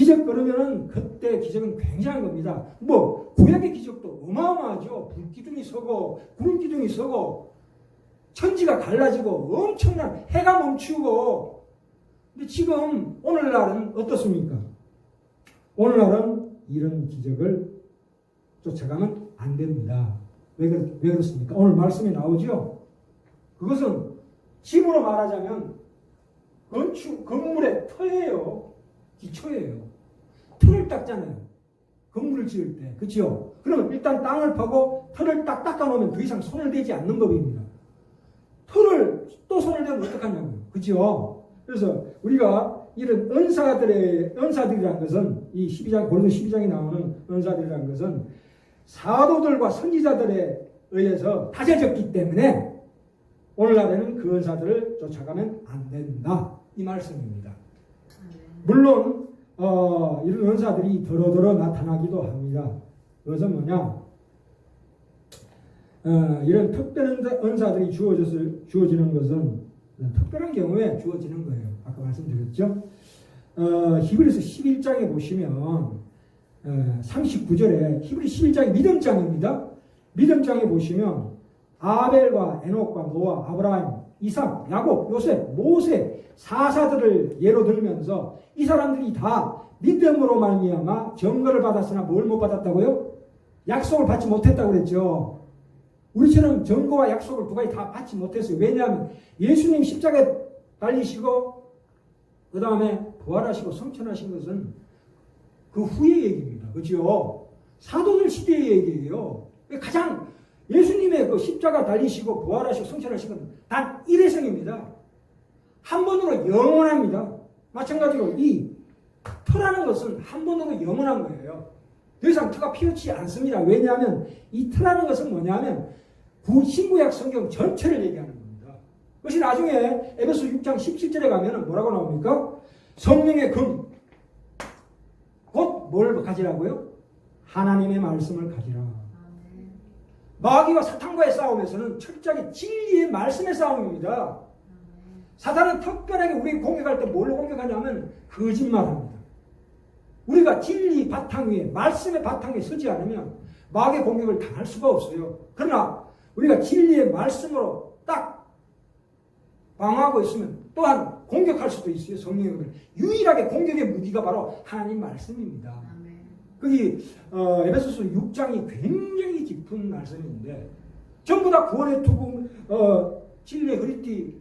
기적 그러면은 그때 기적은 굉장한 겁니다. 뭐 구약의 기적도 어마어마하죠. 불기둥이 서고 구름 기둥이 서고 천지가 갈라지고 엄청난 해가 멈추고 근데 지금 오늘날은 어떻습니까? 오늘날은 이런 기적을 쫓아가면 안 됩니다. 왜, 그렇, 왜 그렇습니까? 오늘 말씀에 나오죠? 그것은 힘으로 말하자면 건축, 건물의 터예요. 기초예요. 닦잖아요. 건물을 지을 때. 그죠? 그러면 일단 땅을 파고 틀을 딱 닦아놓으면 더 이상 손을 대지 않는 법입니다. 틀을 또 손을 대면 어떡하냐고요. 그죠? 그래서 우리가 이런 은사들의, 은사들이라는 것은 이 12장, 고린도 12장에 나오는 은사들이라는 것은 사도들과 선지자들에 의해서 다져졌기 때문에 오늘날에는 그 은사들을 쫓아가면 안 된다. 이 말씀입니다. 물론 어, 이런 은사들이 더러더러 나타나기도 합니다. 그것은 뭐냐? 어, 이런 특별한 은사들이 주어져서, 주어지는 것은 특별한 경우에 주어지는 거예요. 아까 말씀드렸죠? 어, 히브리서 11장에 보시면 어, 39절에 히브리 11장이 믿음장입니다. 믿음장에 보시면 아벨과 에녹과 노아, 아브라함, 이삭, 야곱, 요셉, 모세 사사들을 예로 들면서 이 사람들이 다 믿음으로 말미암아 정거를 받았으나 뭘 못 받았다고요? 약속을 받지 못했다고 그랬죠. 우리처럼 정거와 약속을 두 가지 다 받지 못했어요. 왜냐하면 예수님 십자가에 달리시고 그 다음에 부활하시고 성천하신 것은 그 후의 얘기입니다. 그죠? 사도들 시대의 얘기예요. 가장 예수님의 그 십자가 달리시고 부활하시고 건단 일회성입니다. 한 번으로 영원합니다. 마찬가지로 이 터라는 것은 한 번으로 영원한 거예요. 더 이상 터가 피어치지 않습니다. 왜냐하면 이 터라는 것은 뭐냐면 구 신구약 성경 전체를 얘기하는 겁니다. 그것이 나중에 에베소 6장 17절에 가면 뭐라고 나옵니까? 성령의 금, 곧 뭘 가지라고요? 하나님의 말씀을 가지라. 마귀와 사탄과의 싸움에서는 철저하게 진리의 말씀의 싸움입니다. 사탄은 특별하게 우리 공격할 때뭘 공격하냐면 거짓말합니다. 우리가 진리 바탕 위에 말씀의 바탕 위에 서지 않으면 마귀의 공격을 당할 수가 없어요. 그러나 우리가 진리의 말씀으로 딱 방어하고 있으면 또한 공격할 수도 있어요. 성령을 유일하게 공격의 무기가 바로 하나님 말씀입니다. 거기 어, 에베소서 6장이 굉장히 깊은 말씀인데 전부 다 구원의 투구, 어, 진리의 흐리띠,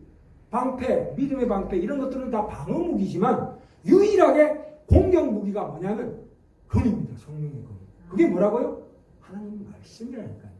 방패, 믿음의 방패 이런 것들은 다 방어 무기지만 유일하게 공격 무기가 뭐냐면 금입니다. 성령의 금. 그게 뭐라고요? 하나님 말씀이라니까요.